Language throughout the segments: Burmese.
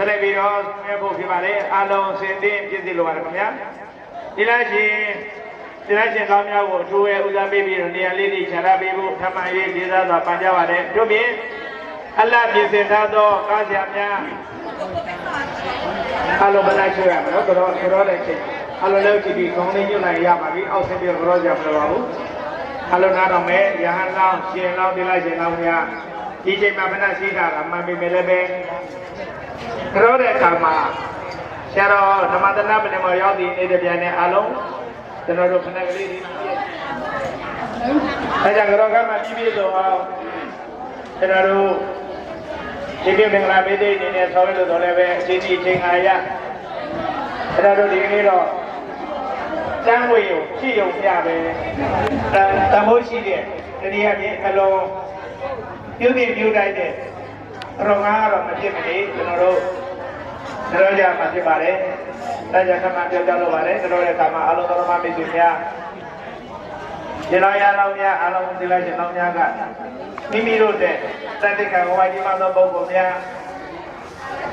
ဆက်လက်ပြီးတော့ဆင်းဖို့ဖြစ်ပါလေအားလုံးစင်သင်းပြည့်စုံလိုပါတယ်ခင်ဗျာဒီလားရှင်ဒီလားရှင်ကောင်းများကိုအထူးရဲ့ဦးစားပေးပြီးတော့နေရာလေးတွေခြံရပေးဖို့ထမှန်ရေးဒေသသာပန်ကြပါတယ်တို့ဖြင့်အလတ်ပြင်ဆင်ထားသောကားဆရာများအားလုံးမလိုက်ချွေရမယ်နော်ကတော့ကတော့တဲ့ချိန်အားလုံးလည်းကြည့်ပြီးခေါင်းလေးညွှန်လိုက်ရပါပြီအောက်ဆင်းပြီးတော့ကြောက်မလို့ပါဘူးအားလုံးနားတော်မဲ့ရဟန်းလောင်းရှင်လောင်းဒီလားရှင်လောင်းများ ဒီချိန်မှာမနက်ရှိတာကမှန်ပြီမယ်လည်းပဲကြောတဲ့အခါမှာဆရာတော်ဓမ္မသနာပဏ္ဏမရောက်ပြီးနေတဲ့ပြန်နဲ့အားလုံးကျွန်တော်တို့ခဏကလေးတွေအဲကြောင့်ကြောကမှပြည့်ပြည့်စုံအောင်ကျွန်တော်တို့ဒီပြမင်္ဂလာမေတ္တိအနေနဲ့ဆောင်းရလို့တော့လည်းပဲအချိန်ကြီးအချိန်အားရအဲ့ဒါတို့ဒီကနေ့တော့တန်းဝေကိုကြည့်ရုံပြပဲတန်ဖို့ရှိတဲ့တတိယပြည့်အလုံး ပြုပြင်ပြုတိုက်တဲ့တော့ငါကတော့မဖြစ်မနေကျွန်တော်တို့တော်ကြမှာဖြစ်ပါတယ်။ဒါကြောင့်ခမပြောကြလို့ပါတယ်တော်ရဲ့ခါမှာအလုံးတော်မမိတ်ဆွေများဒီလိုရအောင်များအလုံးဒီလိုက်ရှင်တော်များကမိမိတို့တဲ့တတိကဝိုင်းဒီမှာသောပုဂ္ဂိုလ်များ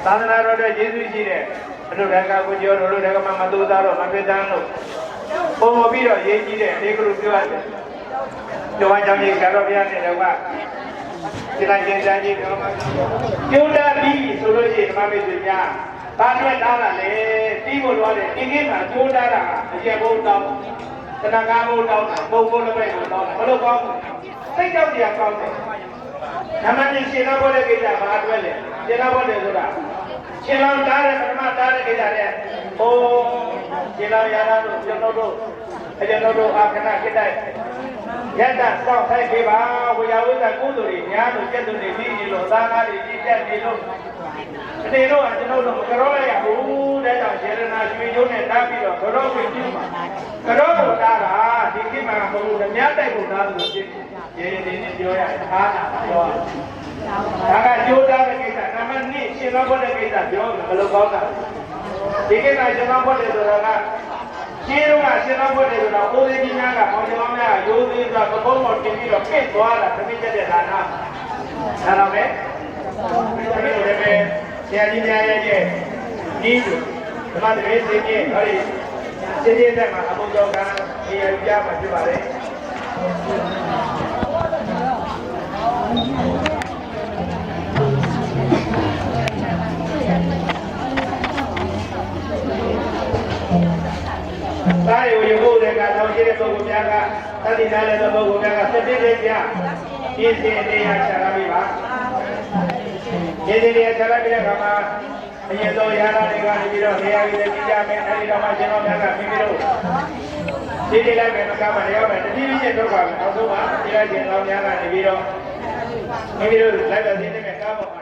သာသနာတော်တဲ့ယေရှုရှိတဲ့အလို့တက္ကကိုကျော်တို့တို့တက္ကမမတူသားတော့မဖြစ်တန်းလို့ပုံမပြီးတော့ရေးကြည့်တဲ့အလေးကလေးပြောရတယ်။ကျောင်းကြောင့်ကြီးကတော့ဘုရားနဲ့တော့က ဒီလိုက်ရှင်စံကြီးပြောမှာကျိုးတာပြီးဆိုလို့ရှိရင်ဓမ္မမိတ်ဆွေများဘာအတွက်တားတာလဲပြီးဖို့တော့တယ်အင်းကြီးမှာကျိုးတာတာအကျယ်ဘုံတောင်းတဏ္ဍာဘုံတောင်းဘုံဘုံလည်းပဲတောင်းဘလို့ကောင်းစိတ်ကြောက်ကြကောင်းတယ်ဓမ္မရှင်ရှင်တော်ဘောတဲ့ကိစ္စဘာအတွက်လဲရှင်တော်ဘောတဲ့ဆိုတာရှင်တော်တားတဲ့ပထမတားတဲ့ကိစ္စတဲ့ဟိုရှင်တော်ရာသာတို့ကျွန်တော်တို့ အကျွန်တော်တို့အာခဏခိတိုက်ယတ္တစောင့်ထိုက်ပေးပါဝေယဝိဇ္ဇကုသိုလ်တွေများလို့ကျက်သူတွေပြီးနေလို့သာနာတွေကြီးတက်နေလို့ဒီတော့ကျွန်တော်တို့မကြောလိုက်ရဘူးတဲ့ကြောင့်ယေရနာရွှေကျိုးနဲ့တားပြီးတော့ကြောဝင်ကြည့်မှာကြောကိုတားတာဒီကိမှာမဟုတ်ဘူးဓမြတိုက်ကိုတားလို့ဖြစ်ရေရေနေပြောရအားနာပြောဒါကကြိုးတားတဲ့ကိစ္စနံပါတ်2ရှင်တော်ဘုရားကိစ္စပြောဘယ်လိုကောင်းတာဒီကိစ္စရှင်တော်ဘုရားဆိုတာက ရှင်းတော့ကရှင်တော်ဘုရားဆိုတာအိုးသေးကြီးများကပေါင်းကျော်များရိုးသေးစွာသဘုံတော်တင်ပြီးတော့ပြစ်သွားတာသမီးချက်တဲ့ဒါနာဒါတော့ပဲသမီးတို့လည်းပဲဆရာကြီးများရဲ့ဒီဓမ္မတရေစင်းကြီးဟောဒီစင်းကြီးတဲ့မှာအဘုံတော်ကနေရာပြမှာဖြစ်ပါလေ သားရီကိုယခုတည်းကတောင်းရှိတဲ့ပုဂ္ဂိုလ်များကသတိထားတဲ့ပုဂ္ဂိုလ်များကစတဲ့တဲ့ကြပြည့်စင်နေရချလာပြီပါပြည့်စင်နေရချလာပြီတဲ့ခါမှာအရင်တော့ရာလာတွေကနေပြီးတော့နေရာကြီးတွေကြည့်ကြမယ်အဲဒီတော့မှရှင်တော်များကမိမိတို့ဒီဒီလိုက်မယ်မကမှလည်းမယ်တတိယချင်းတော့ပါမယ်နောက်ဆုံးမှာဒီလိုက်ရှင်တော်များကနေပြီးတော့မိမိတို့လိုက်ပါစေတဲ့ကားပေါ်မှာ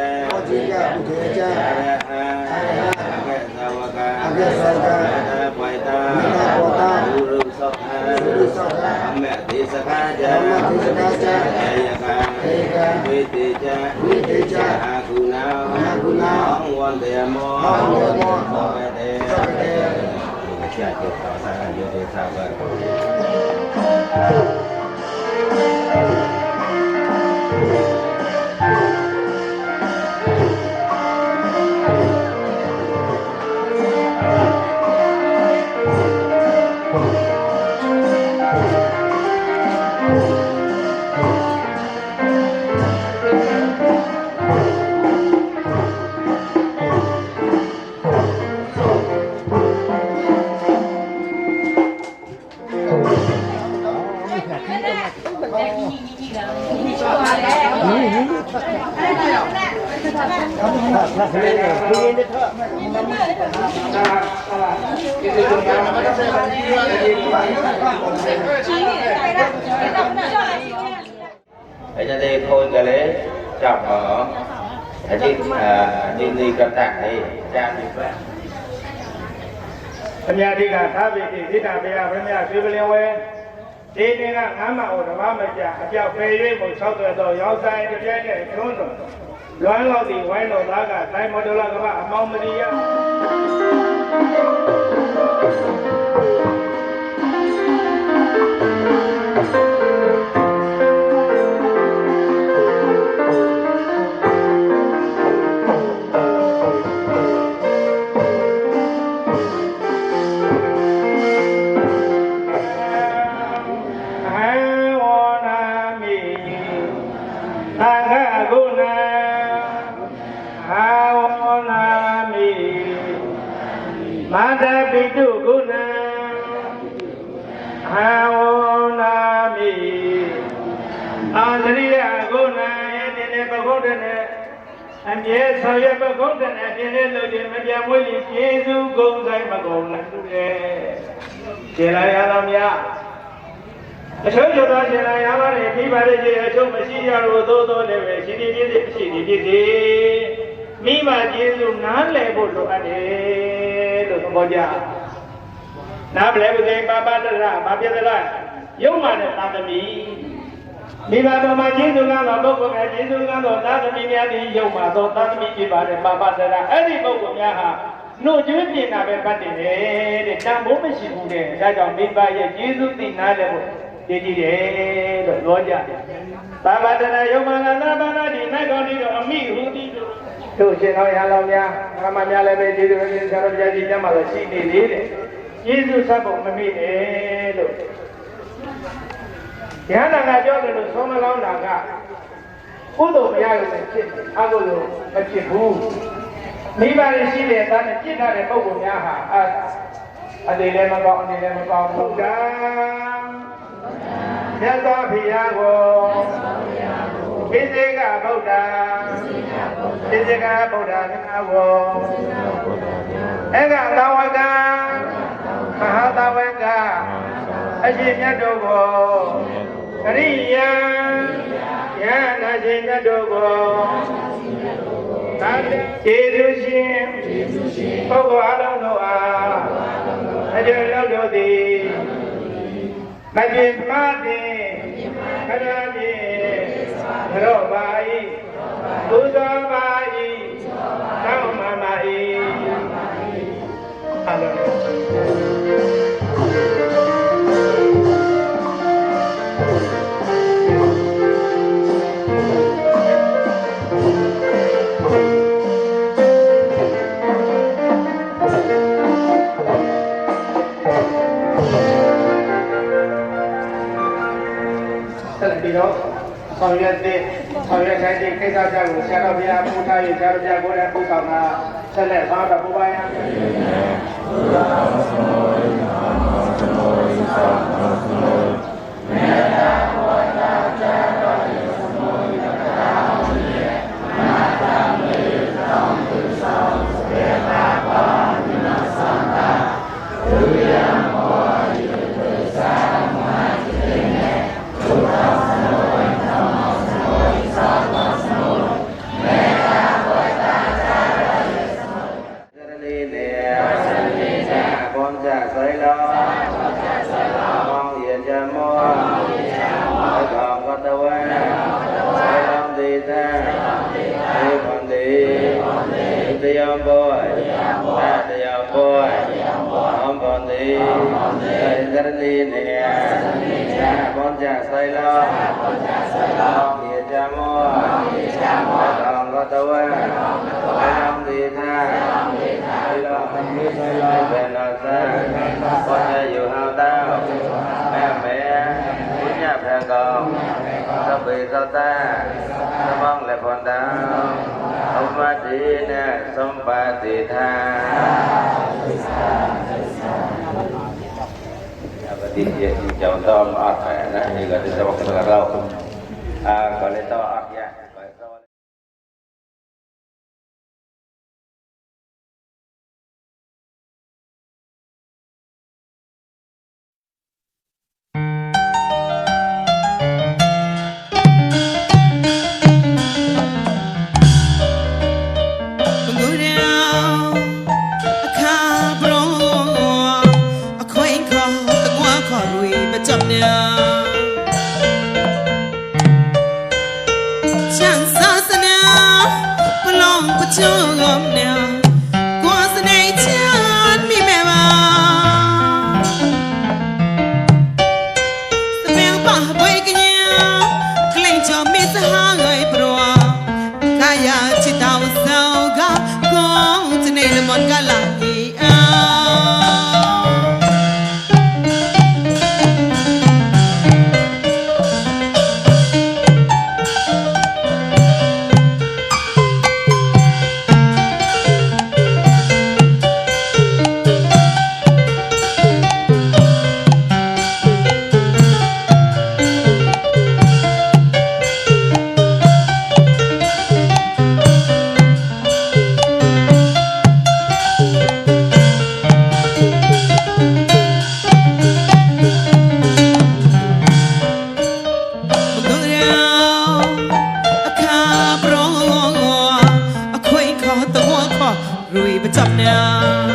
ဒေသကာချာေယကံဒေယကံမေတ္တေချာဥမေတေချာမဟာကုဏသမတေရံတော်ရောဘုသေဘုထေဘောတိကဘုသေချာအောတိကဘုထေချာအာရဟံအကေသဝကအကေသဝကမေတ္တာပွေတာမေတ္တာပွေတာလူရုံသထံလူရုံသထံအမေဒေသကံဓမ္မဒေသကာချာေယကံဒေယကံဝိတေချာဝိတေချာအာကုဏံအာကုဏံဟောဝန္တေမောဟောဝန္တေမောသောဝတေသောဝတေဒီကချာတေသာသာယောတေသာဘ အဲ့ ခမရတိကသာဝိတိဣဒ္ဓဘေယဗရမယသေပလင်ဝဲဒီနေ့ကငမ်းမအိုဓမ္မမကြအပြောက်ပေ၍မို့၆သွဲသောရောက်ဆိုင်တစ်ပြည့်နဲ့ကျွန်းတော်လွမ်းလောက်သည့်ဝိုင်းတော်သားကတိုင်းမော်ဒလကမအမောင်မရီယ မြဲဆောရပဂုဒ္ဒနေပြင်းလေးလို့ခြင်းမပြတ်မွေးလီကျေစုဂုံဆိုင်မကုန်လည်းသူရဲ့ကျေလာရတော်များအချို့ချို့သောရှင်လာရပါတယ်မိပါလေကြီးအချို့မရှိကြလို့သို့သောလည်းပဲရှင်ဒီပြည့်စုံရှိဒီပြည့်စုံမိဘကျေးဇူးနားလည်ဖို့လိုအပ်တယ်လို့သဘောကျနားပလဲပသိပါပါတရဘာပြဒရယုံမာတဲ့သာသမီ မိဘတော်မှာကျေးဇူးကသောပုဂ္ဂိုလ်များကျေးဇူးကသောသာသမီများသည်ယုံမာသောသာသမီဖြစ်ပါတယ်ပါပါတရအဲ့ဒီပုဂ္ဂိုလ်များဟာနှုတ်ကျွေးပြင်တာပဲပတ်တယ်တဲ့တန်ဖိုးမရှိဘူးတဲ့ဒါကြောင့်မိဘရဲ့ကျေးဇူးသိနားလည်ဖို့ကြည်ကြည်တယ်လို့ပြောကြတယ်။ဘာဝတနာယုံမလာနာပါလာဒီနိုင်တော်ဒီတော့အမိဟူသည်လို့တို့ရှင်တော်ရဟန်းတော်များအမများလည်းပဲကျေးဇူးရှင်ဆရာတော်ဘုရားကြီးကျမ်းမှာလည်းရှိနေသေးတယ်။ကျေးဇူးဆက်ဖို့မမိနဲ့လို့ ဉာဏ်နာကပြောတယ်လို့သုံးမလောင်းတာကကုသိုလ်မရလို့လည်းဖြစ်တယ်အကုသိုလ်မဖြစ်ဘူး။မိဘတွေရှိတဲ့သားနဲ့ပြစ်ထားတဲ့ပုဂ္ဂိုလ်များဟာအအနေလည်းမကောင်းအနေလည်းမကောင်းဘူးကံမြတ်စွာဘုရားကိုပိစိကဗုဒ္ဓပိစိကဗုဒ္ဓမြတ်ကိုအေကသဝကမဟာသဝကအရှင်မြတ်တို့ကို ကရိယံယန္နာရှင်မြတ်တို့ကိုသာကျေးဇူးရှင်ပုဂ္ဂိုလ်အလုံးတို့အားအကျဉ်းလုံးတို့သည်မပြေမတဲ့ခရပြေရောပါဤဘုဇောပါဤသောမ က်တိုင်းဒီကိစ္စကြောင့်ဆရာတော်ဘုရားပူထားရေးဆရာတော်ဘုရားကိုယ်တိုင်ပူဆောင်တာဆက်လက်ဆောင်တော့ပူပါရမယ်တရား สัมปติทาปฏิเยจิจาวตอมอัดแฝนะนี่ก็จะบอกเราอ่าก็เลยต้อง 丈量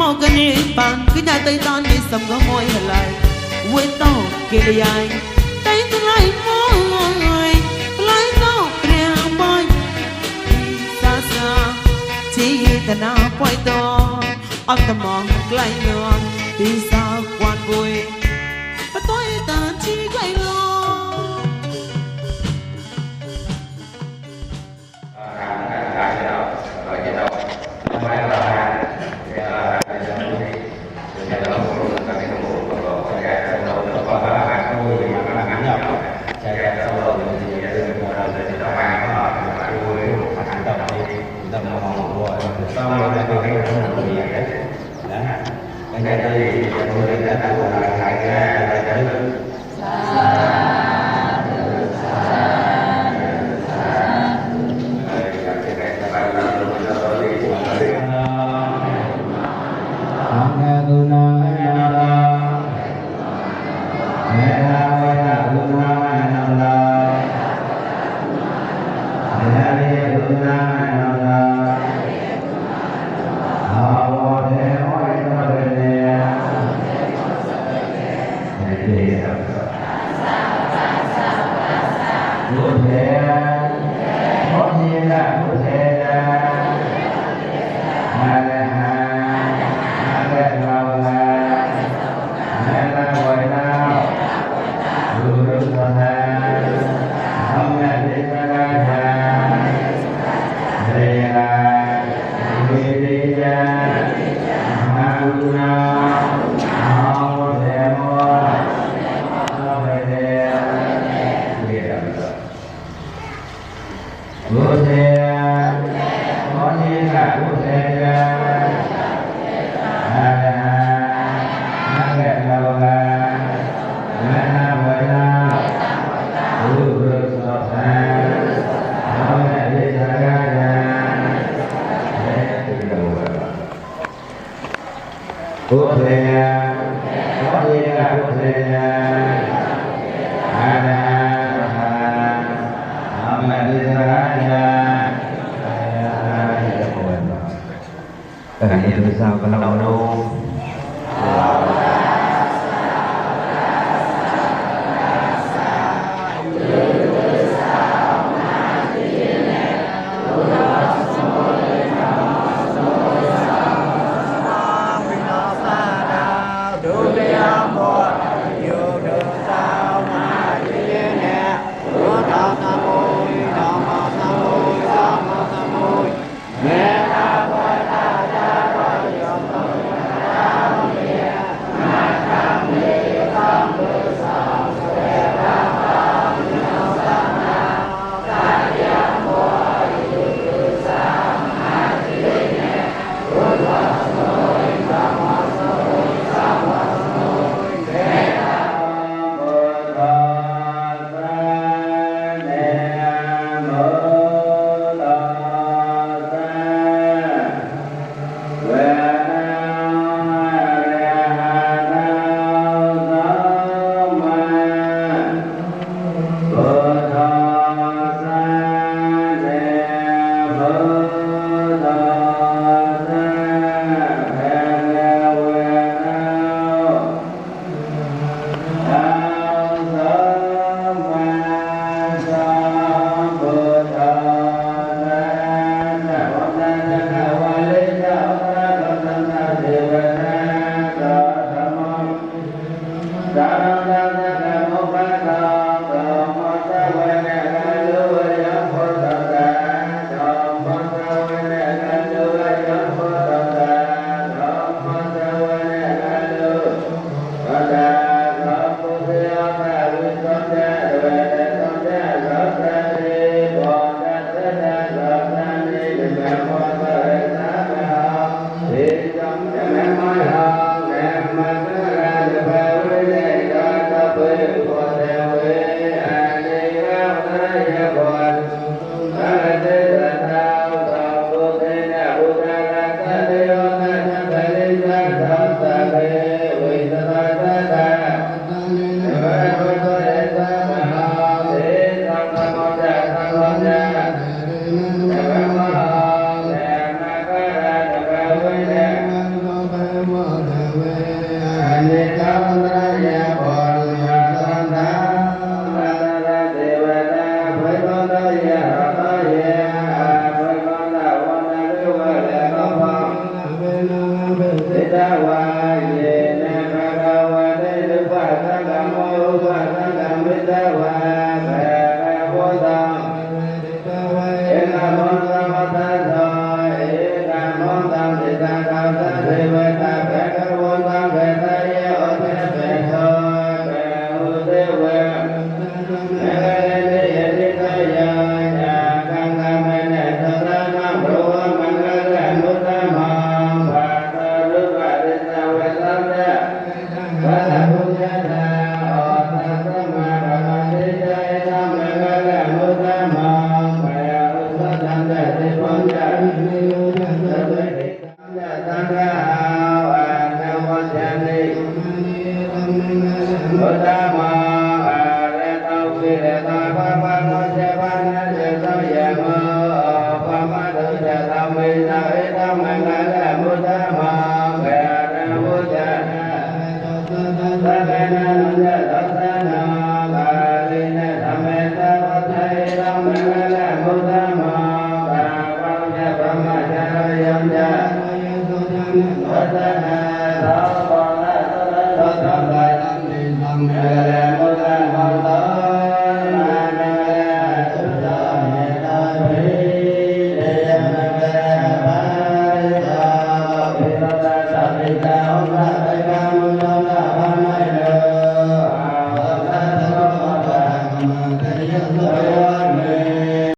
មកនេះបានគឺតែតៃតាននេះសំងមួយឡើយវេតោគេយាយតៃទាំងឡាយមកហើយផ្លៃតោព្រះបងសាសាជីតណាបុយតោអត់ត្មងក្លែងញងទីសាវ៉ាន់បុយបតយតាជីក្លែង เราจะเป็นคนดีนะนะไม่ได้ดีจะรู้เลยนะตัาเราขายได้